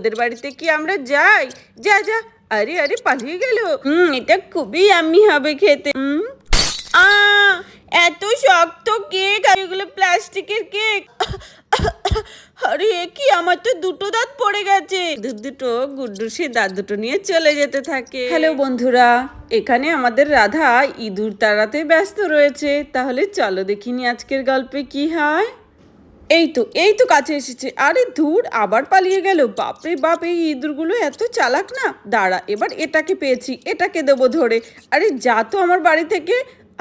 ওদের বাড়িতে কি আমরা যাই? যা যা। আরে আরে পালিয়ে গেল। হুম এটা খুবই আমি হবে খেতে। হুম? আ এত শক্ত কেক আর এগুলো প্লাস্টিকের কেক। আরে এ কি? আমার তো দুটো দাঁত পড়ে গেছে। দুটো গুড্ডু সে দাঁত দুটো নিয়ে চলে যেতে থাকে। হ্যালো বন্ধুরা এখানে আমাদের রাধা ইঁদুর তাড়াতে ব্যস্ত রয়েছে। তাহলে চলো দেখিনি আজকের গল্পে কি হয়। এই তো এই তো কাছে এসেছে। আরে ধুর, আবার পালিয়ে গেল। বাপরে বাপ, এই ইঁদুরগুলো এত চালাক না। দাঁড়া, এবার এটাকে পেয়েছি, এটাকে দেবো ধরে। আরে যা তো আমার বাড়ি থেকে।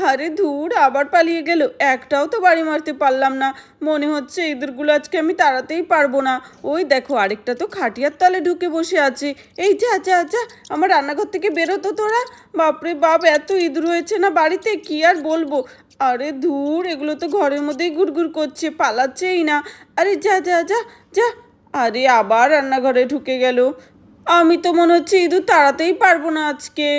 আরে ধুর, আবার পালিয়ে গেল। একটাও তো বাড়ি মারতে পারলাম না। মনে হচ্ছে ইঁদুরগুলো আজকে আমি তাড়াতেই পারব না। ওই দেখো, আরেকটা তো খাটিয়ার তলে ঢুকে বসে আছে। এই যা যা যা, আমার রান্নাঘর থেকে বেরোতো তোরা? বাপরে বাপ, এত ইঁদুর হয়েছে না বাড়িতে? কি আর বলব? আরে ধুর, এগুলো তো ঘরের মধ্যেই গুড়গুড় করছে, পালাচ্ছেই না। আরে যা যা যা যা। আরে আবার রান্নাঘরে ঢুকে গেল। আমি তো মনে হচ্ছে ইঁদুর তাড়াতেই পারব না আজকে।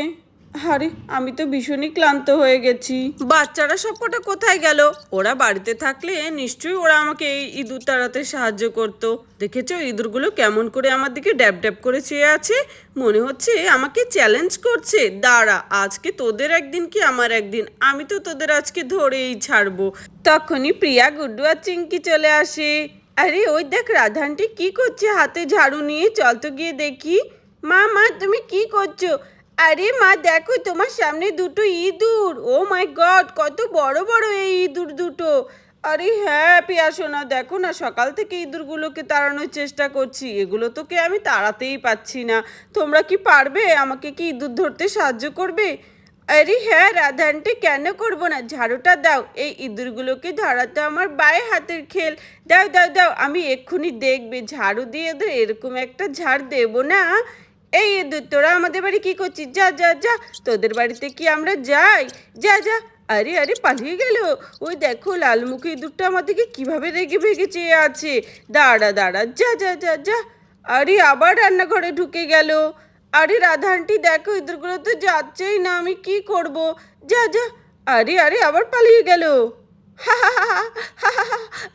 আরে, আমি তো ভীষণই ক্লান্ত হয়ে গেছি। বাচ্চারা সবকটা কোথায় গেল? ওরা বাড়িতে থাকলে নিশ্চয়ই ওরা আমাকে এই ইঁদুর তাড়াতে সাহায্য করতো। দেখেছ, ইঁদুরগুলো কেমন করে আমার দিকে ড্যাব ড্যাব করে চেয়ে আছে? মনে হচ্ছে আমাকে চ্যালেঞ্জ করছে। দাঁড়া, আজকে তোদের একদিন কি আমার একদিন? আমি তো তোদের আজকে ধরেই ছাড়বো। তখনই প্রিয়া, গুড্ডু আর চিঙ্কি চলে আসে। আরে, ওই দেখ, রাধানটি কি করছে? হাতে ঝাড়ু নিয়ে চল তো গিয়ে দেখি। মা মা, তুমি কি করছ? আরে মা, দেখো তোমার সামনে দুটো ইঁদুর। ও মাই গড, কত বড় বড় এই ইঁদুর দুটো। আরে হ্যাঁ পিয়া সোনা, দেখো না, সকাল থেকে ইঁদুরগুলোকে তাড়ানোর চেষ্টা করছি। এগুলো তোকে আমি তাড়াতেই পাচ্ছি না। তোমরা কি পারবে? আমাকে কি ইঁদুর ধরতে সাহায্য করবে? আরে হ্যাঁ রাধানটি কেন করব না? ঝাড়ুটা দাও। এই ইঁদুরগুলোকে ধরাতে আমার বায়ে হাতের খেল। দাও দাও দাও, আমি এক্ষুনি দেখবে। ঝাড়ু দিয়ে ওদের এরকম একটা ঝাড় দেবো না। এই তোরা আমাদের বাড়ি কি করছিস? যা যা যা। তোদের বাড়িতে কি আমরা যাই? যা যা। আরে আরে, পালিয়ে গেল। ওই দেখো, লালমুখী ইঁদুরটা আমাদেরকে কীভাবে রেগে ভেগে চেয়ে আছে? দাঁড়া দাঁড়া। যা যা যা যা। আরে, আবার রান্নাঘরে ঢুকে গেল। আরে, রাধা দেখো, ইঁদুরগুলো তো যাচ্ছেই না। আমি কি করব? যা যা। আরে আরে, আবার পালিয়ে গেল।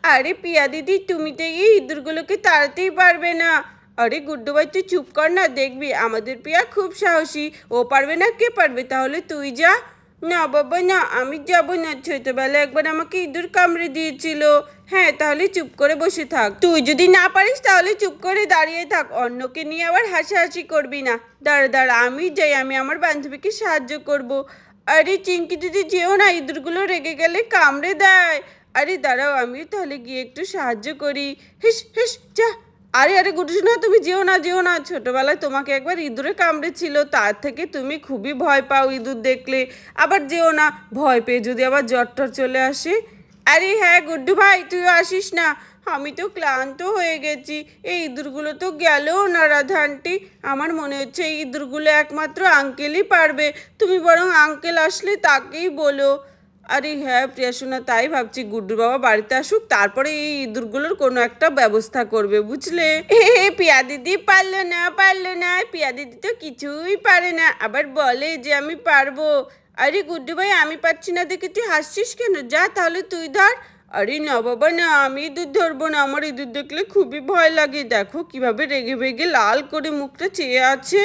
আরে, পিয়া দিদি, তুমি তো এই ইঁদুরগুলোকে তাড়াতেই পারবে না। আরে গুড্ডু ভাই তুই চুপ কর না, দেখবি, আমাদের পিয়া খুব সাহসী। ও পারবে না, কে পারবে? তাহলে তুই যা। না বাবা, না, আমি যাব না। ছোটবেলা একবার আমাকে ইঁদুর কামড়ে দিয়েছিল। হ্যাঁ তাহলে চুপ করে বসে থাক। তুই যদি না পারিস, তাহলে চুপ করে দাঁড়িয়ে থাক। অন্যকে নিয়ে আবার হাসাহাসি করবি না। দাঁড়া দাঁড়া, আমি যাই, আমি আমার বান্ধবীকে সাহায্য করব। আরে চিঙ্কি দিদি, যেও না, ইঁদুরগুলো রেগে গেলে কামড়ে দেয়। আরে দাঁড়াও, আমিও তাহলে গিয়ে একটু সাহায্য করি। হিস হিস, যা। আরে আরে গুটুস না তুমি যেও না যেও না। ছোটবেলায় তোমাকে একবার ইঁদুরে কামড়েছিল তার থেকে তুমি খুবই ভয় পাও ইঁদুর দেখলে। আবার যেও না, ভয় পেয়ে যদি আবার জ্বর টর চলে আসে। আরে হ্যাঁ গুড্ডু ভাই, তুইও আসিস না। আমি তো ক্লান্ত হয়ে গেছি। এই ইঁদুরগুলো তো গেলেও না রাধা আন্টি। আমার মনে হচ্ছে এই ইঁদুরগুলো একমাত্র আঙ্কেলই পারবে। তুমি বরং আঙ্কেল আসলে তাকেই বলো। আরে হ্যাঁ প্রিয়াসোনা, তাই ভাবছি গুড্ডু বাবা বাড়িতে আসুক, তারপরে এই ইঁদুরগুলোর কোনো একটা ব্যবস্থা করবে, বুঝলে? পিয়া দিদি পারল না পারল না, পিয়া দিদি তো কিছুই পারে না, আবার বলে যে আমি পারব। আরে গুড্ডু ভাই, আমি পারছি না দেখে তুই হাসছিস কেন? যা তাহলে তুই ধর। আরে না বাবা, না, আমি ইঁদুর ধরবো না, আমার ইঁদুর দেখলে খুবই ভয় লাগে। দেখো কীভাবে রেগে ভেগে লাল করে মুখটা চেয়ে আছে।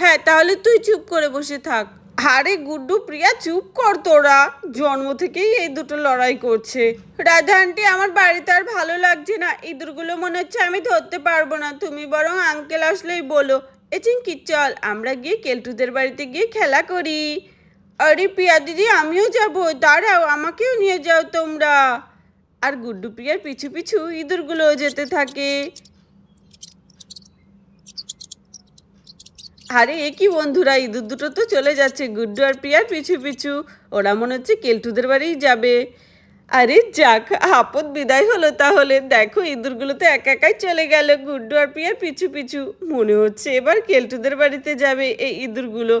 হ্যাঁ তাহলে তুই চুপ করে বসে থাক। আরে গুড্ডু প্রিয়া, চুপ কর তোরা। জন্ম থেকেই এই দুটো লড়াই করছে। রাধা আন্টি, আমার বাড়িতে আর ভালো লাগছে না। ইঁদুরগুলো মনে হচ্ছে আমি ধরতে পারব না। তুমি বরং আঙ্কেল আসলেই বলো। এ চিঙ্কি চল, আমরা গিয়ে কেলটুদের বাড়িতে গিয়ে খেলা করি। আরে প্রিয়া দিদি, আমিও যাব। দাঁড়াও, আমাকেও নিয়ে যাও তোমরা। আর গুড্ডু প্রিয়ার পিছু পিছু ইঁদুরগুলোও যেতে থাকে। আরে, এ কি বন্ধুরা? ইঁদুর দুটো তো চলে যাচ্ছে। গুড্ডু আর প্রিয়ার পিছু পিছু। ওরা মনে হচ্ছে কেলটুদের বাড়িই যাবে। আরে যাক, আপদ বিদায় হলো তাহলে। দেখো, ইঁদুরগুলো তো একা একাই চলে গেল। গুড্ডু আর প্রিয়ার পিছু পিছু। মনে হচ্ছে এবার কেলটুদের বাড়িতে যাবে এই ইঁদুরগুলো।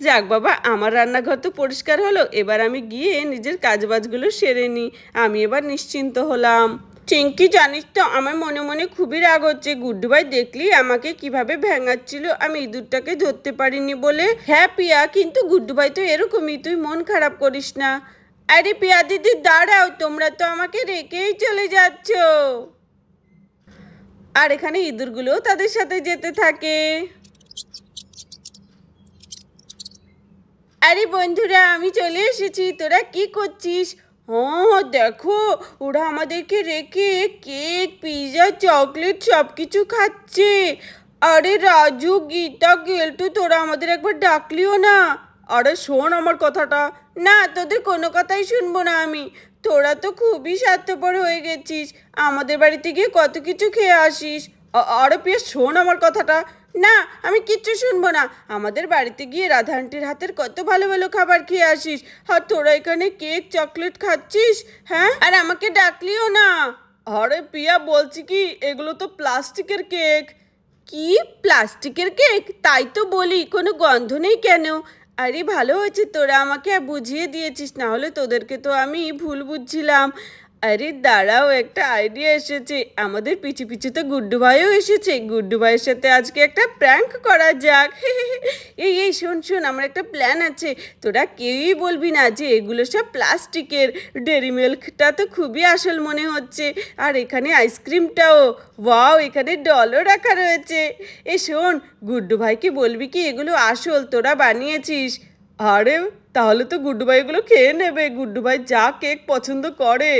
যাক বাবা, আমার রান্নাঘর তো পরিষ্কার হলো, এবার আমি গিয়ে নিজের কাজবাজগুলো সেরে নিই। আমি এবার নিশ্চিন্ত হলাম। চিঙ্কি জানিস তো, আমার মনে মনে খুবই রাগ হচ্ছে। গুড্ডু ভাই দেখলি আমাকে কীভাবে ভেঙাচ্ছিল? আমি ইঁদুরটাকে ধরতে পারিনি বলে। হ্যাঁ পিয়া, কিন্তু গুড্ডু ভাই তো এরকমই, তুই মন খারাপ করিস না। আরে পিয়া দিদি, দাঁড়াও, তোমরা তো আমাকে রেখেই চলে যাচ্ছ। আর এখানে ইঁদুরগুলোও তাদের সাথে যেতে থাকে। আরে বন্ধুরা, আমি চলে এসেছি। তোরা কি করছিস? হ্যাঁ দেখো, ওরা আমাদেরকে রেখে কেক পিৎজা চকলেট সব কিছু খাচ্ছে। আরে রাজু, গীতা, গেলটু, তোরা আমাদের একবার ডাকলিও না। আরে শোন আমার কথাটা। না, তোদের কোনো কথাই শুনব না আমি। তোরা তো খুবই স্বার্থপর হয়ে গেছিস। আমাদের বাড়িতে গিয়ে কত কিছু খেয়ে আসিস। আরে পিয়া শোন আমার কথাটা। না, আমি কিচ্ছু শুনব না। আমাদের বাড়িতে গিয়ে রাধা আন্টির হাতের কত ভালো ভালো খাবার খেয়ে আসিস। আর তোরা এখানে কেক, চকলেট খাচ্ছিস হ্যাঁ? আর আমাকে ডাকলিও না। আরে পিয়া, বলছি কি, এগুলো তো প্লাস্টিকের কেক। কি? প্লাস্টিকের কেক? তাই তো বলি, কোনো গন্ধ নেই কেন? আরে ভালো হয়েছে তোরা আমাকে বুঝিয়ে দিয়েছিস, না হলে তোদেরকে তো আমি ভুল বুঝছিলাম। আরে দাঁড়াও, একটা আইডিয়া এসেছে। আমাদের পিছু পিছু তো গুড্ডু ভাইও এসেছে। গুড্ডু ভাইয়ের সাথে আজকে একটা প্র্যাঙ্ক করা যাক। এই এই, শোন শোন, আমার একটা প্ল্যান আছে। তোরা কেউই বলবি না যে এগুলো সব প্লাস্টিকের। ডেরি মিল্কটা তো খুবই আসল মনে হচ্ছে। আর এখানে আইসক্রিমটাও ওয়াও এখানে ডলও রাখা রয়েছে। এ, শোন, গুড্ডু ভাইকে বলবি কি এগুলো আসল তোরা বানিয়েছিস? আরে, তাহলে তো গুড্ডু ভাই এগুলো খেয়ে নেবে। গুড্ডু ভাই যা কেক পছন্দ করে।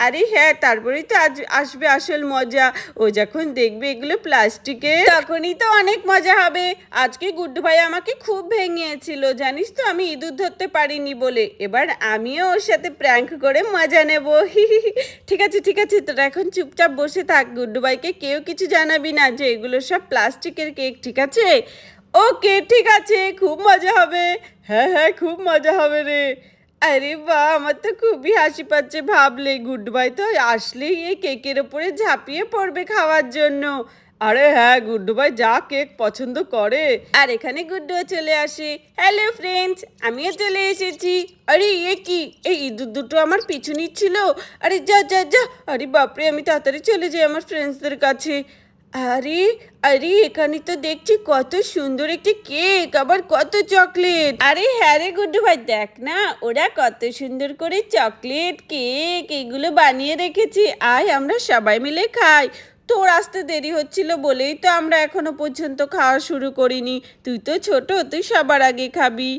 আরে হ্যাঁ তারপরেই তো আজ আসবে আসল মজা। ও যখন দেখবে এগুলো প্লাস্টিকে, তখনই তো অনেক মজা হবে। আজকে গুড্ডু ভাই আমাকে খুব ভেঙিয়েছিল, জানিস তো আমি ইঁদুর ধরতে পারিনি বলে। এবার আমিও ওর সাথে প্র্যাঙ্ক করে মজা নেব। ঠিক আছে ঠিক আছে, তোরা এখন চুপচাপ বসে থাক। গুড্ডু ভাইকে কেউ কিছু জানাবি না যে এগুলো সব প্লাস্টিকের কেক, ঠিক আছে? ওকে, ঠিক আছে, খুব মজা হবে। হ্যাঁ হ্যাঁ খুব মজা হবে রে। আরে বা আমার তো খুবই হাসি পাচ্ছে। ভাবলে গুড বাই তো আসলেই এই কেকের ওপরে ঝাঁপিয়ে পড়বে খাওয়ার জন্য। আরে হ্যাঁ গুড্ডু ভাই যা কেক পছন্দ করে। আর এখানে গুড্ডুও চলে আসে। হ্যালো ফ্রেন্ডস আমিও চলে এসেছি। আরে এ কি? এই ইঁদুর দুটো আমার পিছু নিচ্ছিল। আরে যা যা যা। আরে বাপরে, আমি তাড়াতাড়ি চলে যাই আমার ফ্রেন্ডসদের কাছে। আরে আরে, এখানে তো দেখছি কত সুন্দর একটি কেক, আবার কত চকলেট। আরে হ্যাঁ রে গুড্ডু ভাই, দেখ না, ওরা কত সুন্দর করে চকলেট, কেক এগুলো বানিয়ে রেখেছি। আয়, আমরা সবাই মিলে খাই। তোর আসতে দেরি হচ্ছিল বলেই তো আমরা এখনও পর্যন্ত খাওয়া শুরু করিনি। তুই তো ছোট, তুই সবার আগে খাবি।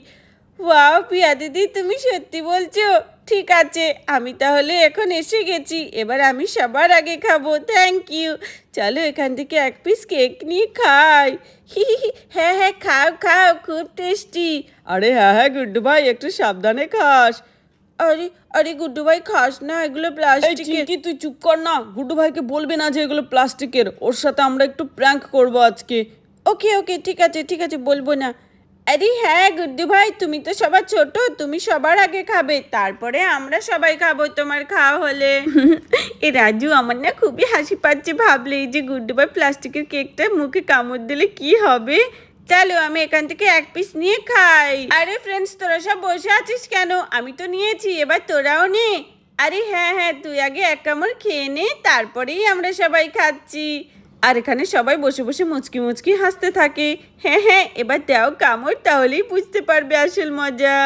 ওয়াও, পিয়া দিদি, তুমি সত্যি বলছো? ঠিক আছে আমি তাহলে এখন এসে গেছি এবার আমি সবার আগে খাব থ্যাংক ইউ চলো এখান থেকে এক পিস কেক নিয়ে খাই। হি হ্যাঁ হ্যাঁ খাও খাও খুব টেস্টি আরে হ্যাঁ হ্যাঁ গুড্ডু ভাই একটু সাবধানে খাস। আরে আরে গুড্ডু ভাই খাস না এগুলো প্লাস্টিকের কি তুই চুপ কর না গুড্ডু ভাইকে বলবে না যে এগুলো প্লাস্টিকের ওর সাথে আমরা একটু প্র্যাঙ্ক করব আজকে। ওকে ওকে ঠিক আছে ঠিক আছে বলব না। আরে হ্যাঁ গুড্ডু ভাই তুমি তো সবার ছোট তুমি সবার আগে খাবে। তারপরে আমরা সবাই খাব তোমার খাওয়া হলে। এ রাজু আমার না খুবই হাসি পাচ্ছে ভাবলেই যে গুড্ডু ভাই প্লাস্টিকের কেকটা মুখে কামড় দিলে কি হবে? চলো আমি এখান থেকে এক পিস নিয়ে খাই। আরে ফ্রেন্ডস তোরা সব বসে আছিস কেন? আমি তো নিয়েছি এবার তোরাও নে। আরে হ্যাঁ হ্যাঁ তুই আগে এক কামড় খেয়ে নে তারপরেই আমরা সবাই খাচ্ছি। আর এখানে সবাই বসে বসে মুচকি মুচকি হাসতে থাকে। হ্যাঁ হ্যাঁ এবার দেও কামড়, তাহলেই বুঝতে পারবে আসল মজা।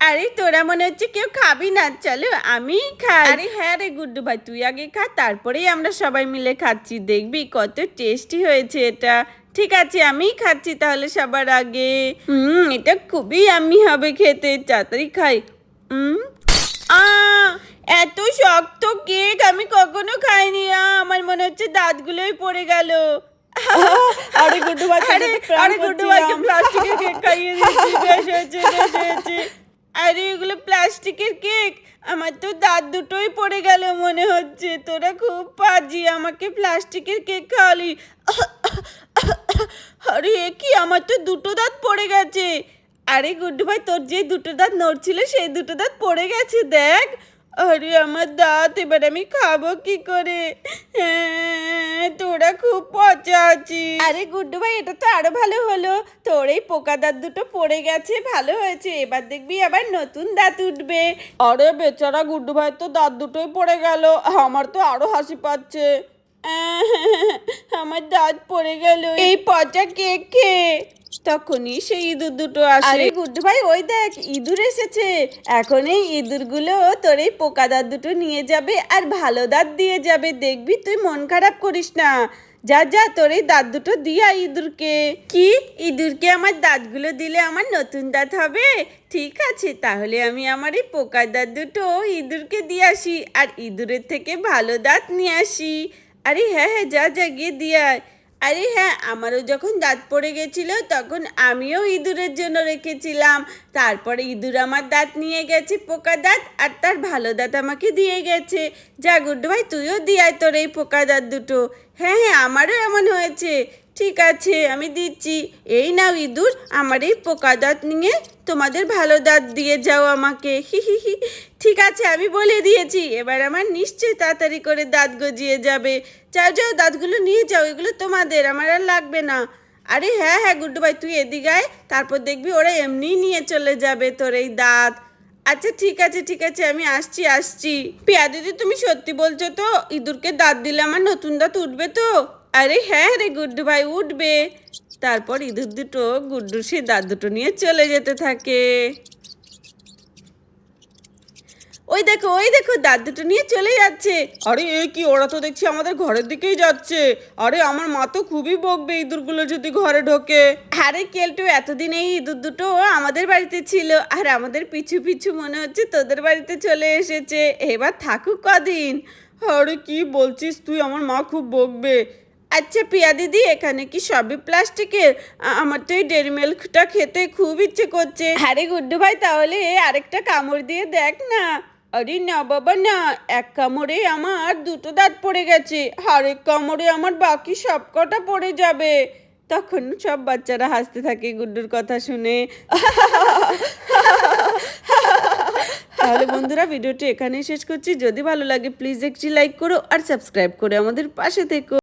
আরে, তোরা মনে হচ্ছে কেউ খাবি না। চলো, আমি খাই। আরে হ্যাঁ রে গুড্ডু ভাই, তুই আগে খা, তারপরেই আমরা সবাই মিলে খাচ্ছি। দেখবি কত টেস্টি হয়েছে এটা। ঠিক আছে আমি খাচ্ছি তাহলে সবার আগে। হুম, এটা খুবই আমি হবে খেতে। তাড়াতাড়ি খাই। হুম আ এত শক্ত কেক আমি কখনো খাইনি আ, আমার মনে হচ্ছে দাঁতগুলোই পড়ে গেল। আরে গুড্ডু ভাই আরে আরে গুড্ডু ভাইকে প্লাস্টিকের কেক খাইয়ে দিয়েছি বেশ হয়েছে বেশ হয়েছে। আরে এগুলো প্লাস্টিকের কেক আমার তো দাঁত দুটোই পড়ে গেল মনে হচ্ছে। তোরা খুব পাজি আমাকে প্লাস্টিকের কেক খাওয়ালি। আরে এ কি আমার তো দুটো দাঁত পড়ে গেছে। আরে গুড্ডু ভাই তোর যে দুটো দাঁত নড়ছিল সেই দুটো দাঁত পড়ে গেছে দেখ। আরে আমার দাঁত এবার আমি খাব কি করে? হ্যাঁ, তোরা খুব পচা আছিস। আরে গুড্ডু ভাই এটা তো আরও ভালো হলো। তোর এই পোকা দাঁত দুটো পড়ে গেছে ভালো হয়েছে। এবার দেখবি আবার নতুন দাঁত উঠবে। আরে বেচারা গুড্ডু ভাই তো দাঁত দুটোই পড়ে গেল। আমার তো আরও হাসি পাচ্ছে। আমার দাঁত পড়ে গেল। এই পচা কেক খেয়ে তখনই সেই ইঁদুর দুটো আসে। আরে গুড্ডু ভাই ওই দেখ ইঁদুর এসেছে। এখন এই ইঁদুরগুলো তোর এই পোকা দাঁত দুটো নিয়ে যাবে আর ভালো দাঁত দিয়ে যাবে। দেখবি তুই মন খারাপ করিস না। যা যা তোর এই দাঁত দুটো দিয়া ইঁদুরকে। কি? ইঁদুরকে আমার দাঁতগুলো দিলে আমার নতুন দাঁত হবে? ঠিক আছে তাহলে আমি আমার এই পোকার দাঁত দুটো ইঁদুরকে দিয়ে আসি। আর ইঁদুরের থেকে ভালো দাঁত নিয়ে আসি। আরে হ্যাঁ হ্যাঁ যা যা গিয়ে দিয়ে আয়। আরে হ্যাঁ আমারও যখন দাঁত পড়ে গেছিল, তখন আমিও ইঁদুরের জন্য রেখেছিলাম। তারপরে ইঁদুর আমার দাঁত নিয়ে গেছে, পোকা দাঁত, আর তার ভালো দাঁত আমাকে দিয়ে গেছে। যা গুড্ডু ভাই, তুইও দিয়ে তোর এই পোকা দাঁত দুটো। হ্যাঁ হ্যাঁ আমারও এমন হয়েছে। ঠিক আছে, আমি দিচ্ছি। এই নাও ইঁদুর, আমার এই পোকা দাঁত নিয়ে তোমাদের ভালো দাঁত দিয়ে যাও আমাকে। হি হি হি। ঠিক আছে, আমি বলে দিয়েছি, এবার আমার নিশ্চয়ই তাড়াতাড়ি করে দাঁত গজিয়ে যাবে। যাও যাও, দাঁতগুলো নিয়ে যাও, এগুলো তোমাদের, আমার আর লাগবে না। আরে হ্যাঁ হ্যাঁ গুড্ডু ভাই তুই এদিকে আয়, তারপর দেখবি ওরা এমনিই নিয়ে চলে যাবে তোর এই দাঁত। আচ্ছা ঠিক আছে ঠিক আছে, আমি আসছি আসছি। পিয়া দিদি, তুমি সত্যি বলছো তো, ইঁদুরকে দাঁত দিলে আমার নতুন দাঁত উঠবে তো? আরে হ্যাঁ রে গুড্ডু ভাই উঠবে। তারপর ইঁদুর দুটো, গুড্ডু সে দাঁত দুটো নিয়ে চলে যেতে থাকে। ওই দেখো ওই দেখো, দাঁত দুটো নিয়ে চলে যাচ্ছে। আরে এ কি, ওরা তো দেখছি আমাদের ঘরের দিকেই যাচ্ছে। আরে আমার মা তো খুবই বকবে ইঁদুরগুলো যদি ঘরে ঢোকে। আরে কেলটু, এতদিন এই ইঁদুর দুটো আমাদের বাড়িতে ছিল, আর আমাদের পিছু পিছু মনে হচ্ছে তোদের বাড়িতে চলে এসেছে। এবার থাকুক কদিন। আরে কি বলছিস, তুই আমার মা খুব বকবে। আচ্ছা পিয়া দিদি, এখানে কি সবই প্লাস্টিকের? আমার তো এই ডেরি মিল্কটা খেতে খুব ইচ্ছে করছে। আরে গুড্ডু ভাই, তাহলে আরেকটা কামড় দিয়ে দেখ না। আরে না বাবা, না, এক কামড়ে আমার দুটো দাঁত পড়ে গেছে। আরেক কামড়ে আমার বাকি সব কটা পড়ে যাবে। তখন সব বাচ্চারা হাসতে থাকে গুড্ডুর কথা শুনে। তাহলে বন্ধুরা, ভিডিওটি এখানেই শেষ করছি। যদি ভালো লাগে প্লিজ একটি লাইক করো আর সাবস্ক্রাইব করে আমাদের পাশে থেকো।